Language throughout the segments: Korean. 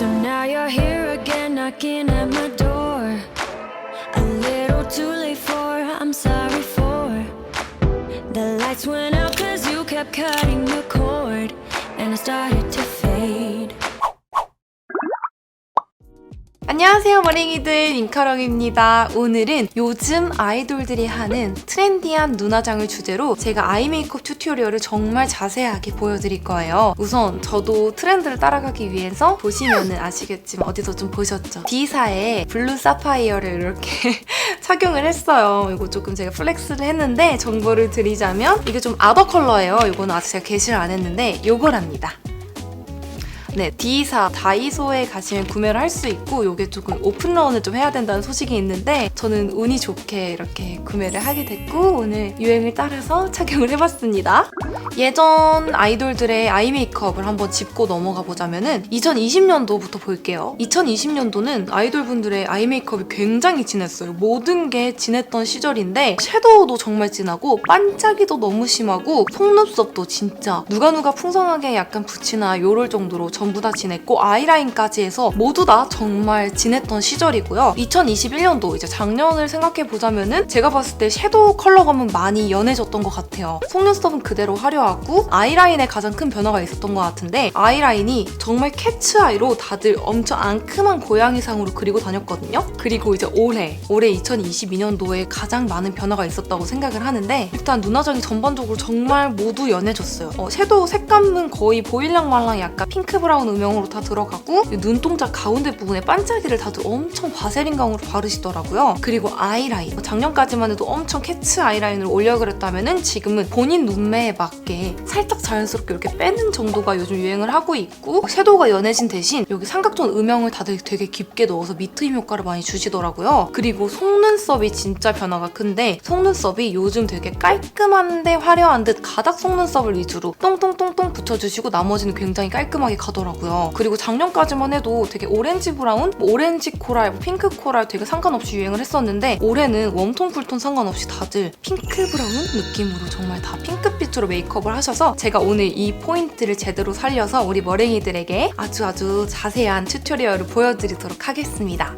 So now you're here again, knocking at my door. A little too late for, I'm sorry for. The lights went out cause you kept cutting the cord, and I started to fade. 안녕하세요 머랭이들. 윙카롱입니다. 오늘은 요즘 아이돌들이 하는 트렌디한 눈화장을 주제로 제가 아이 메이크업 튜토리얼을 정말 자세하게 보여드릴 거예요. 우선 저도 트렌드를 따라가기 위해서 보시면은 아시겠지만 어디서 좀 보셨죠? D사의 블루 사파이어를 이렇게 착용을 했어요. 이거 조금 제가 플렉스를 했는데 정보를 드리자면 이게 좀 아더 컬러예요. 이거는 아직 제가 게시를 안 했는데 요거랍니다 네, D사 다이소에 가시면 구매를 할 수 있고 이게 조금 오픈런을 좀 해야 된다는 소식이 있는데 저는 운이 좋게 이렇게 구매를 하게 됐고 오늘 유행을 따라서 착용을 해봤습니다. 예전 아이돌들의 아이 메이크업을 한번 짚고 넘어가 보자면은 2020년도부터 볼게요. 2020년도는 아이돌분들의 아이 메이크업이 굉장히 진했어요. 모든 게 진했던 시절인데 섀도우도 정말 진하고 반짝이도 너무 심하고 속눈썹도 진짜 누가 누가 풍성하게 약간 붙이나 요럴 정도로 전부 다 진했고 아이라인까지 해서 모두 다 정말 진했던 시절이고요. 2021년도 이제 작년을 생각해 보자면은 제가 봤을 때 섀도우 컬러감은 많이 연해졌던 것 같아요. 속눈썹은 그대로 화려하고 아이라인에 가장 큰 변화가 있었던 것 같은데 아이라인이 정말 캐츠 아이로 다들 엄청 앙큼한 고양이상으로 그리고 다녔거든요. 그리고 이제 올해 올해 2022년도에 가장 많은 변화가 있었다고 생각을 하는데 일단 눈화장이 전반적으로 정말 모두 연해졌어요. 어, 섀도우 색감은 거의 보일랑 말랑 약간 핑크 브 라운 음영으로 다 들어가고 이 눈동자 가운데 부분에 반짝이를 다들 엄청 바세린감으로 바르시더라고요. 그리고 아이라인 뭐 작년까지만 해도 엄청 캐츠 아이라인을 올려 그랬다면은 지금은 본인 눈매에 맞게 살짝 자연스럽게 이렇게 빼는 정도가 요즘 유행을 하고 있고 섀도우가 연해진 대신 여기 삼각존 음영을 다들 되게 깊게 넣어서 미트임 효과를 많이 주시더라고요. 그리고 속눈썹이 진짜 변화가 큰데 속눈썹이 요즘 되게 깔끔한데 화려한 듯 가닥 속눈썹을 위주로 똥똥똥똥 붙여주시고 나머지는 굉장히 깔끔하게 가더라고요. 그리고 작년까지만 해도 되게 오렌지 브라운, 뭐 오렌지 코랄, 뭐 핑크 코랄 되게 상관없이 유행을 했었는데 올해는 웜톤 쿨톤 상관없이 다들 핑크 브라운 느낌으로 정말 다 핑크빛 으로 메이크업을 하셔서 제가 오늘 이 포인트를 제대로 살려서 우리 머랭이들에게 아주 아주 자세한 튜토리얼을 보여드리도록 하겠습니다.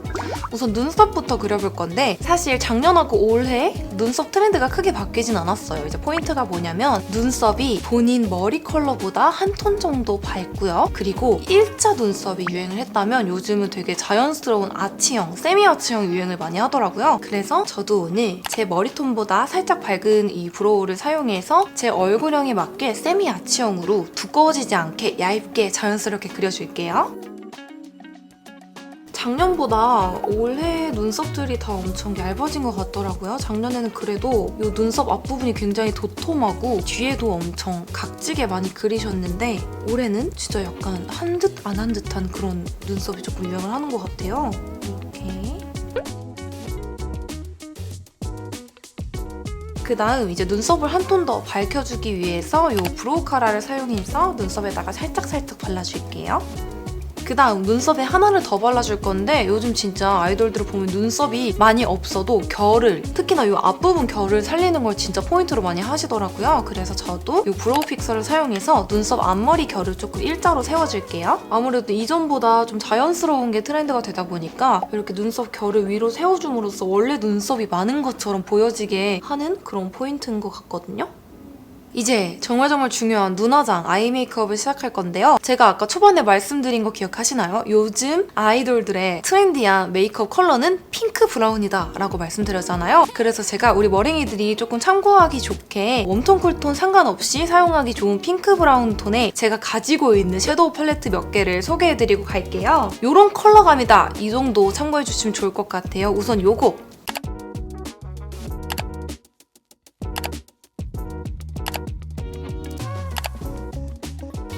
우선 눈썹부터 그려볼 건데 사실 작년하고 올해 눈썹 트렌드가 크게 바뀌진 않았어요. 이제 포인트가 뭐냐면 눈썹이 본인 머리 컬러보다 한 톤 정도 밝고요. 그리고 일자 눈썹이 유행을 했다면 요즘은 되게 자연스러운 아치형, 세미 아치형 유행을 많이 하더라고요. 그래서 저도 오늘 제 머리톤보다 살짝 밝은 이 브로우를 사용해서 제 얼굴형에 맞게 세미 아치형으로 두꺼워지지 않게 얇게 자연스럽게 그려줄게요. 작년보다 올해 눈썹들이 다 엄청 얇아진 것 같더라고요. 작년에는 그래도 이 눈썹 앞부분이 굉장히 도톰하고 뒤에도 엄청 각지게 많이 그리셨는데 올해는 진짜 약간 한 듯 안 한 듯한 그런 눈썹이 조금 유행을 하는 것 같아요. 그 다음 이제 눈썹을 한 톤 더 밝혀주기 위해서 이 브로우 카라를 사용해서 눈썹에다가 살짝살짝 발라줄게요. 그 다음 눈썹에 하나를 더 발라줄 건데 요즘 진짜 아이돌들을 보면 눈썹이 많이 없어도 결을 특히나 이 앞부분 결을 살리는 걸 진짜 포인트로 많이 하시더라고요. 그래서 저도 이 브로우 픽서를 사용해서 눈썹 앞머리 결을 조금 일자로 세워줄게요. 아무래도 이전보다 좀 자연스러운 게 트렌드가 되다 보니까 이렇게 눈썹 결을 위로 세워줌으로써 원래 눈썹이 많은 것처럼 보여지게 하는 그런 포인트인 것 같거든요. 이제 정말 정말 중요한 눈화장, 아이 메이크업을 시작할 건데요. 제가 아까 초반에 말씀드린 거 기억하시나요? 요즘 아이돌들의 트렌디한 메이크업 컬러는 핑크 브라운이다 라고 말씀드렸잖아요. 그래서 제가 우리 머랭이들이 조금 참고하기 좋게 웜톤, 쿨톤 상관없이 사용하기 좋은 핑크 브라운 톤에 제가 가지고 있는 섀도우 팔레트 몇 개를 소개해드리고 갈게요. 요런 컬러감이다. 이 정도 참고해주시면 좋을 것 같아요. 우선 요거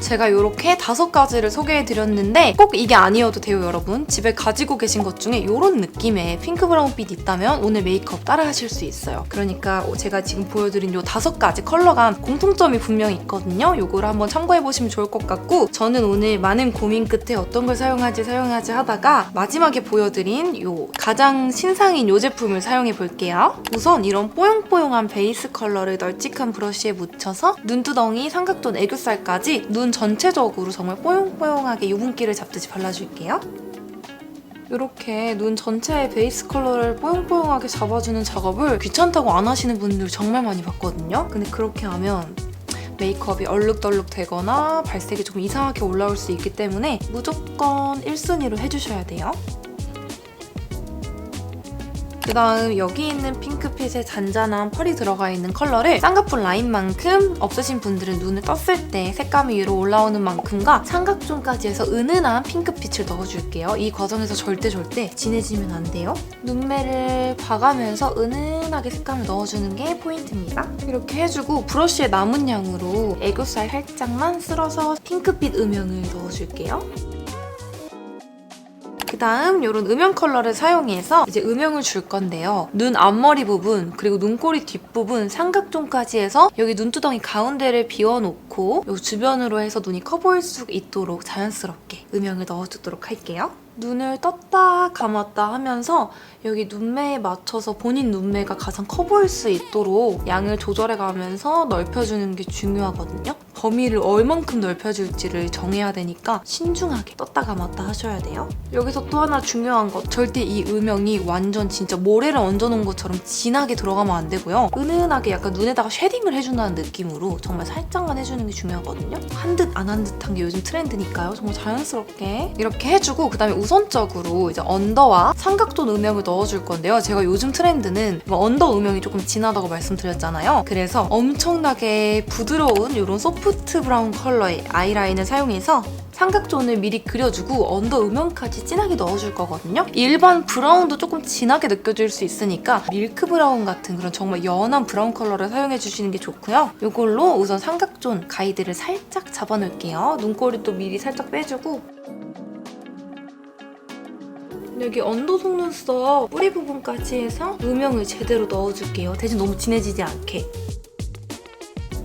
제가 이렇게 다섯 가지를 소개해드렸는데 꼭 이게 아니어도 돼요 여러분. 집에 가지고 계신 것 중에 이런 느낌의 핑크 브라운빛 있다면 오늘 메이크업 따라 하실 수 있어요. 그러니까 제가 지금 보여드린 이 다섯 가지 컬러감 공통점이 분명히 있거든요. 요거를 한번 참고해보시면 좋을 것 같고 저는 오늘 많은 고민 끝에 어떤 걸 사용하지 사용하지 하다가 마지막에 보여드린 요 가장 신상인 요 제품을 사용해 볼게요. 우선 이런 뽀용뽀용한 베이스 컬러를 널찍한 브러쉬에 묻혀서 눈두덩이, 삼각존, 애교살까지 눈 전체적으로 정말 뽀용뽀용하게 유분기를 잡듯이 발라줄게요. 이렇게 눈 전체의 베이스 컬러를 뽀용뽀용하게 잡아주는 작업을 귀찮다고 안 하시는 분들 정말 많이 봤거든요. 근데 그렇게 하면 메이크업이 얼룩덜룩 되거나 발색이 조금 이상하게 올라올 수 있기 때문에 무조건 1순위로 해주셔야 돼요. 그 다음 여기 있는 핑크빛에 잔잔한 펄이 들어가 있는 컬러를 쌍꺼풀 라인만큼 없으신 분들은 눈을 떴을 때 색감이 위로 올라오는 만큼과 삼각존까지 해서 은은한 핑크빛을 넣어줄게요. 이 과정에서 절대 절대 진해지면 안 돼요. 눈매를 봐가면서 은은하게 색감을 넣어주는 게 포인트입니다. 이렇게 해주고 브러쉬에 남은 양으로 애교살 살짝만 쓸어서 핑크빛 음영을 넣어줄게요. 그 다음 이런 음영 컬러를 사용해서 이제 음영을 줄 건데요. 눈 앞머리 부분 그리고 눈꼬리 뒷부분 삼각존까지 해서 여기 눈두덩이 가운데를 비워놓고 이 주변으로 해서 눈이 커 보일 수 있도록 자연스럽게 음영을 넣어주도록 할게요. 눈을 떴다 감았다 하면서 여기 눈매에 맞춰서 본인 눈매가 가장 커 보일 수 있도록 양을 조절해 가면서 넓혀주는 게 중요하거든요. 범위를 얼만큼 넓혀줄지를 정해야 되니까 신중하게 떴다 감았다 하셔야 돼요. 여기서 또 하나 중요한 것 절대 이 음영이 완전 진짜 모래를 얹어놓은 것처럼 진하게 들어가면 안 되고요. 은은하게 약간 눈에다가 쉐딩을 해준다는 느낌으로 정말 살짝만 해주는 게 중요하거든요. 한 듯 안 한 듯한 게 요즘 트렌드니까요. 정말 자연스럽게 이렇게 해주고 그 다음에 우선적으로 이제 언더와 삼각존 음영을 넣어줄 건데요. 제가 요즘 트렌드는 뭐 언더 음영이 조금 진하다고 말씀드렸잖아요. 그래서 엄청나게 부드러운 이런 소프트 브라운 컬러의 아이라인을 사용해서 삼각존을 미리 그려주고 언더 음영까지 진하게 넣어줄 거거든요. 일반 브라운도 조금 진하게 느껴질 수 있으니까 밀크 브라운 같은 그런 정말 연한 브라운 컬러를 사용해 주시는 게 좋고요. 이걸로 우선 삼각존 가이드를 살짝 잡아놓을게요. 눈꼬리도 미리 살짝 빼주고 여기 언더 속눈썹 뿌리 부분까지 해서 음영을 제대로 넣어줄게요. 대신 너무 진해지지 않게.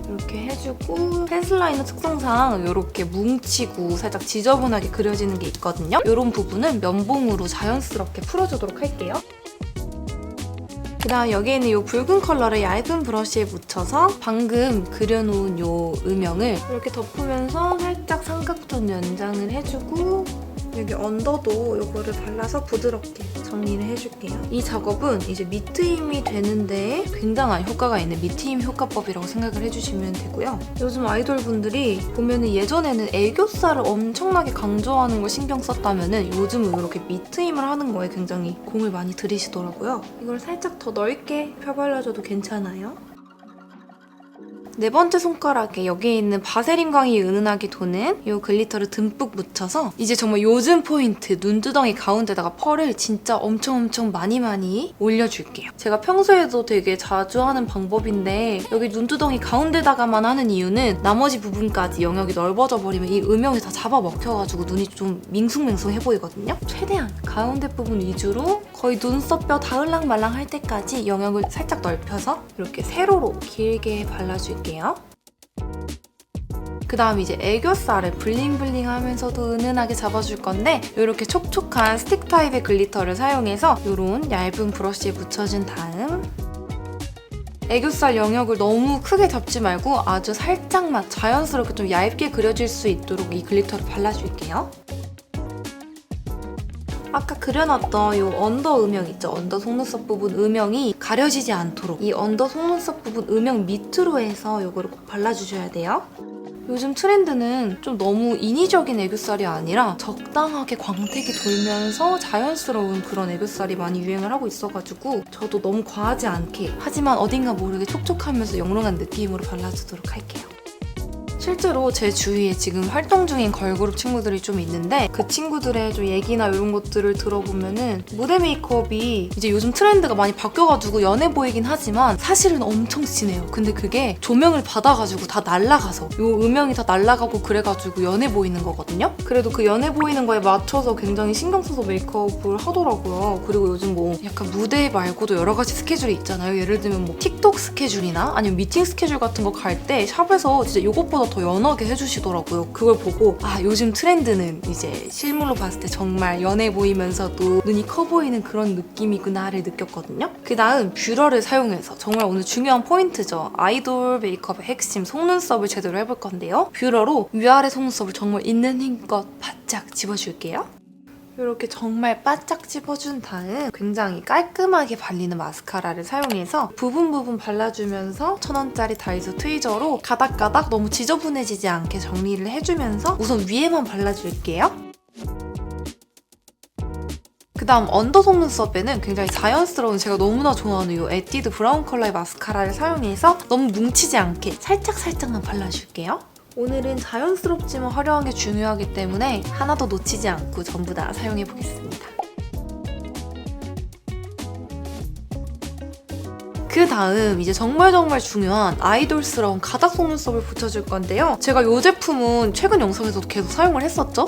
이렇게 해주고 펜슬 라이너 특성상 이렇게 뭉치고 살짝 지저분하게 그려지는 게 있거든요. 이런 부분은 면봉으로 자연스럽게 풀어주도록 할게요. 그 다음 여기에 있는 이 붉은 컬러를 얇은 브러쉬에 묻혀서 방금 그려놓은 이 음영을 이렇게 덮으면서 살짝 삼각존 연장을 해주고 여기 언더도 이거를 발라서 부드럽게 정리를 해줄게요. 이 작업은 이제 밑트임이 되는데 굉장한 효과가 있는 밑트임 효과법이라고 생각을 해주시면 되고요. 요즘 아이돌 분들이 보면 은 예전에는 애교살을 엄청나게 강조하는 걸 신경 썼다면 은 요즘은 이렇게 밑트임을 하는 거에 굉장히 공을 많이 들이시더라고요. 이걸 살짝 더 넓게 펴발라줘도 괜찮아요. 네 번째 손가락에 여기에 있는 바세린 광이 은은하게 도는 이 글리터를 듬뿍 묻혀서 이제 정말 요즘 포인트 눈두덩이 가운데다가 펄을 진짜 엄청 엄청 많이 많이 올려줄게요. 제가 평소에도 되게 자주 하는 방법인데 여기 눈두덩이 가운데다가만 하는 이유는 나머지 부분까지 영역이 넓어져 버리면 이 음영이 다 잡아먹혀가지고 눈이 좀 밍숭맹숭해 보이거든요. 최대한 가운데 부분 위주로 거의 눈썹 뼈 닿을랑 말랑 할 때까지 영역을 살짝 넓혀서 이렇게 세로로 길게 발라줄게요. 그 다음 이제 애교살을 블링블링 하면서도 은은하게 잡아줄 건데 이렇게 촉촉한 스틱 타입의 글리터를 사용해서 이런 얇은 브러쉬에 묻혀준 다음 애교살 영역을 너무 크게 잡지 말고 아주 살짝만 자연스럽게 좀 얇게 그려질 수 있도록 이 글리터를 발라줄게요. 아까 그려놨던 이 언더 음영 있죠? 언더 속눈썹 부분 음영이 가려지지 않도록 이 언더 속눈썹 부분 음영 밑으로 해서 이거를 꼭 발라주셔야 돼요. 요즘 트렌드는 좀 너무 인위적인 애교살이 아니라 적당하게 광택이 돌면서 자연스러운 그런 애교살이 많이 유행을 하고 있어가지고 저도 너무 과하지 않게 하지만 어딘가 모르게 촉촉하면서 영롱한 느낌으로 발라주도록 할게요. 실제로 제 주위에 지금 활동 중인 걸그룹 친구들이 좀 있는데 그 친구들의 좀 얘기나 이런 것들을 들어보면은 무대 메이크업이 이제 요즘 트렌드가 많이 바뀌어가지고 연해 보이긴 하지만 사실은 엄청 진해요. 근데 그게 조명을 받아가지고 다 날라가서 요 음영이 다 날라가고 그래가지고 연해 보이는 거거든요. 그래도 그 연해 보이는 거에 맞춰서 굉장히 신경 써서 메이크업을 하더라고요. 그리고 요즘 뭐 약간 무대 말고도 여러 가지 스케줄이 있잖아요. 예를 들면 뭐 틱톡 스케줄이나 아니면 미팅 스케줄 같은 거 갈 때 샵에서 진짜 이것보다 더 연하게 해주시더라고요. 그걸 보고 아 요즘 트렌드는 이제 실물로 봤을 때 정말 연해 보이면서도 눈이 커 보이는 그런 느낌이구나를 느꼈거든요. 그 다음 뷰러를 사용해서 정말 오늘 중요한 포인트죠. 아이돌 메이크업의 핵심 속눈썹을 제대로 해볼 건데요. 뷰러로 위아래 속눈썹을 정말 있는 힘껏 바짝 집어줄게요. 이렇게 정말 바짝 집어준 다음 굉장히 깔끔하게 발리는 마스카라를 사용해서 부분 부분 발라주면서 천원짜리 다이소 트위저로 가닥가닥 너무 지저분해지지 않게 정리를 해주면서 우선 위에만 발라줄게요. 그 다음 언더 속눈썹에는 굉장히 자연스러운 제가 너무나 좋아하는 이 에뛰드 브라운 컬러의 마스카라를 사용해서 너무 뭉치지 않게 살짝살짝만 발라줄게요. 오늘은 자연스럽지만 화려한 게 중요하기 때문에 하나도 놓치지 않고 전부 다 사용해 보겠습니다. 그 다음 이제 정말 정말 중요한 아이돌스러운 가닥 속눈썹을 붙여줄 건데요. 제가 이 제품은 최근 영상에서도 계속 사용을 했었죠.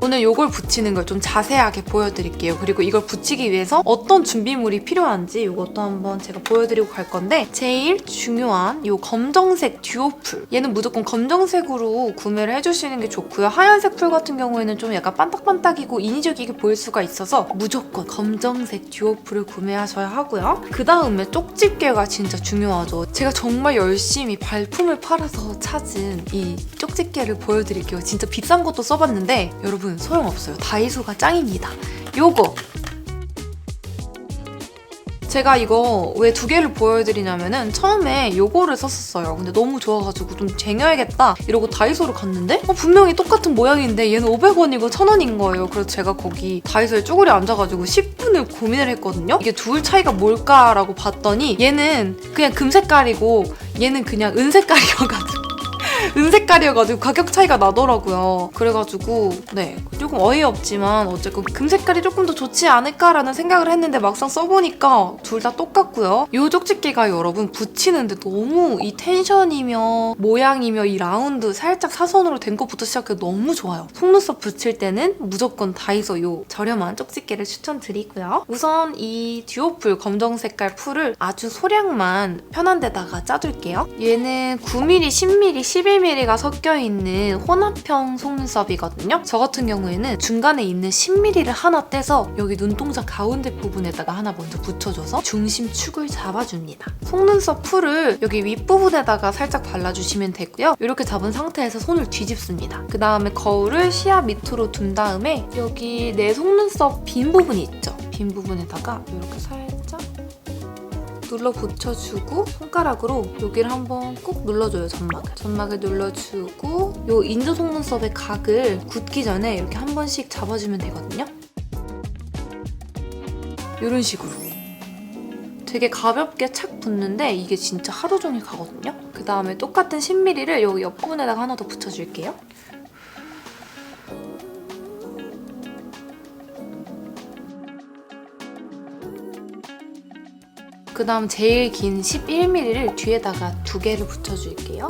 오늘 이걸 붙이는 걸 좀 자세하게 보여드릴게요. 그리고 이걸 붙이기 위해서 어떤 준비물이 필요한지 이것도 한번 제가 보여드리고 갈 건데 제일 중요한 이 검정색 듀오풀 얘는 무조건 검정색으로 구매를 해주시는 게 좋고요. 하얀색 풀 같은 경우에는 좀 약간 반딱반딱이고 인위적이게 보일 수가 있어서 무조건 검정색 듀오풀을 구매하셔야 하고요. 그 다음에 쪽집게가 진짜 중요하죠. 제가 정말 열심히 발품을 팔아서 찾은 이 쪽집게를 보여드릴게요. 진짜 비싼 것도 써봤는데 여러분 소용없어요. 다이소가 짱입니다. 요거 제가 이거 왜 두 개를 보여드리냐면은 처음에 요거를 썼었어요. 근데 너무 좋아가지고 좀 쟁여야겠다 이러고 다이소를 갔는데 어, 분명히 똑같은 모양인데 얘는 500원이고 1000원인 거예요. 그래서 제가 거기 다이소에 쭈그려 앉아가지고 10분을 고민을 했거든요. 이게 둘 차이가 뭘까라고 봤더니 얘는 그냥 금 색깔이고 얘는 그냥 은 색깔이어가지고 은색깔이어가지고 가격 차이가 나더라고요. 그래가지고 네 조금 어이없지만 어쨌건 금 색깔이 조금 더 좋지 않을까라는 생각을 했는데 막상 써보니까 둘 다 똑같고요. 이 쪽집게가 여러분 붙이는데 너무 이 텐션이며 모양이며 이 라운드 살짝 사선으로 된 것부터 시작해 너무 좋아요. 속눈썹 붙일 때는 무조건 다이소 요 저렴한 쪽집게를 추천드리고요. 우선 이 듀오풀 검정 색깔 풀을 아주 소량만 편한 데다가 짜둘게요. 얘는 9mm, 10mm, 11mm 가 섞여 있는 혼합형 속눈썹이거든요. 저 같은 경우에는 중간에 있는 10mm를 하나 떼서 여기 눈동자 가운데 부분에다가 하나 먼저 붙여줘서 중심 축을 잡아줍니다. 속눈썹 풀을 여기 윗부분에다가 살짝 발라주시면 되고요. 이렇게 잡은 상태에서 손을 뒤집습니다. 그 다음에 거울을 시야 밑으로 둔 다음에 여기 내 속눈썹 빈 부분이 있죠? 빈 부분에다가 이렇게 살짝 눌러 붙여주고 손가락으로 여기를 한번 꾹 눌러줘요 점막을. 점막을 눌러주고 요 인조 속눈썹의 각을 굳기 전에 이렇게 한 번씩 잡아주면 되거든요. 이런 식으로. 되게 가볍게 착 붙는데 이게 진짜 하루 종일 가거든요. 그 다음에 똑같은 10mm를 여기 옆부분에다가 하나 더 붙여줄게요 그 다음 제일 긴 11mm를 뒤에다가 두 개를 붙여줄게요.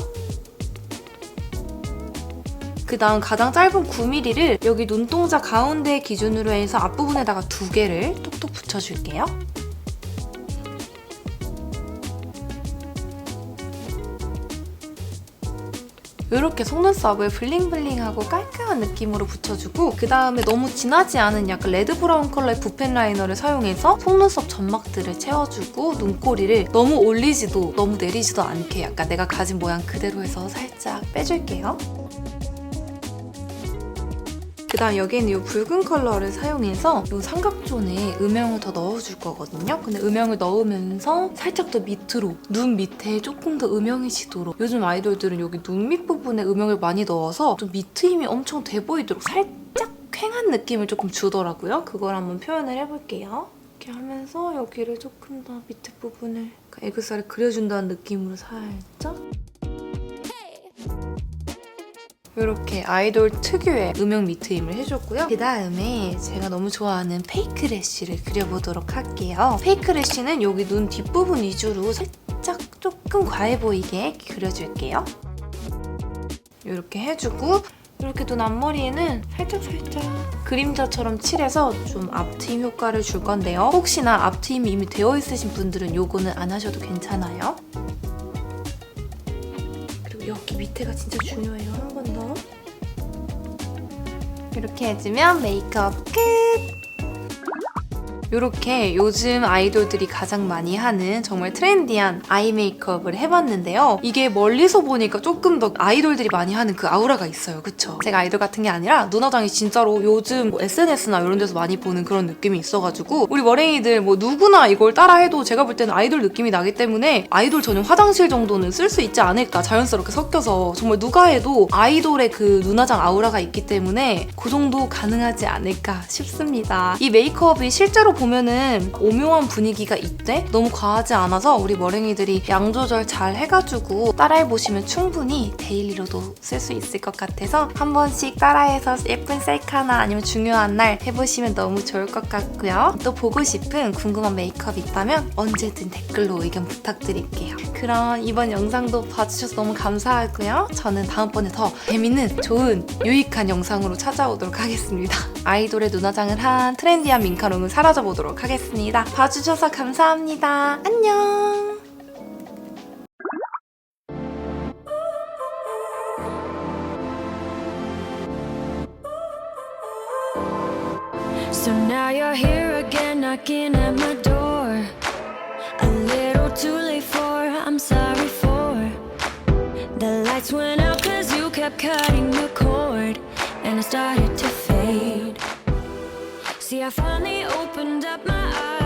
그 다음 가장 짧은 9mm를 여기 눈동자 가운데 기준으로 해서 앞부분에다가 두 개를 톡톡 붙여줄게요. 이렇게 속눈썹을 블링블링하고 깔끔한 느낌으로 붙여주고 그 다음에 너무 진하지 않은 약간 레드 브라운 컬러의 붓펜 라이너를 사용해서 속눈썹 점막들을 채워주고 눈꼬리를 너무 올리지도 너무 내리지도 않게 약간 내가 가진 모양 그대로 해서 살짝 빼줄게요. 그 다음 여기는 이 붉은 컬러를 사용해서 이 삼각존에 음영을 더 넣어줄 거거든요. 근데 음영을 넣으면서 살짝 더 밑으로 눈 밑에 조금 더 음영해지도록 요즘 아이돌들은 여기 눈 밑 부분에 음영을 많이 넣어서 좀 밑트임이 엄청 돼 보이도록 살짝 퀭한 느낌을 조금 주더라고요. 그걸 한번 표현을 해볼게요. 이렇게 하면서 여기를 조금 더 밑에 부분을 애교살을 그려준다는 느낌으로 살짝 이렇게 아이돌 특유의 음영 밑트임을 해줬고요. 그 다음에 제가 너무 좋아하는 페이크 래쉬를 그려보도록 할게요. 페이크 래쉬는 여기 눈 뒷부분 위주로 살짝 조금 과해 보이게 그려줄게요. 이렇게 해주고 이렇게 눈 앞머리에는 살짝살짝 그림자처럼 칠해서 좀 앞트임 효과를 줄 건데요. 혹시나 앞트임이 이미 되어 있으신 분들은 요거는 안 하셔도 괜찮아요. 여기 밑에가 진짜 중요해요. 한 번 더. 이렇게 해주면 메이크업 끝! 이렇게 요즘 아이돌들이 가장 많이 하는 정말 트렌디한 아이 메이크업을 해봤는데요. 이게 멀리서 보니까 조금 더 아이돌들이 많이 하는 그 아우라가 있어요. 그쵸? 제가 아이돌 같은 게 아니라 눈화장이 진짜로 요즘 뭐 SNS나 이런 데서 많이 보는 그런 느낌이 있어가지고 우리 머랭이들 뭐 누구나 이걸 따라해도 제가 볼 때는 아이돌 느낌이 나기 때문에 아이돌 전용 화장실 정도는 쓸 수 있지 않을까 자연스럽게 섞여서 정말 누가 해도 아이돌의 그 눈화장 아우라가 있기 때문에 그 정도 가능하지 않을까 싶습니다. 이 메이크업이 실제로 보면은 오묘한 분위기가 있대? 너무 과하지 않아서 우리 머랭이들이 양 조절 잘 해가지고 따라해보시면 충분히 데일리로도 쓸 수 있을 것 같아서 한 번씩 따라해서 예쁜 셀카나 아니면 중요한 날 해보시면 너무 좋을 것 같고요. 또 보고 싶은 궁금한 메이크업 있다면 언제든 댓글로 의견 부탁드릴게요. 그럼 이번 영상도 봐주셔서 너무 감사하고요. 저는 다음번에 더 재밌는, 좋은, 유익한 영상으로 찾아오도록 하겠습니다. 아이돌의 눈화장을 한 트렌디한 민카롱을 사라져보도록 하겠습니다. 봐주셔서 감사합니다. 안녕! So now you're here again, knocking at my door. A little too late for, I'm sorry for. The lights went out cause you kept cutting the cord, and I started. See, I finally opened up my eyes.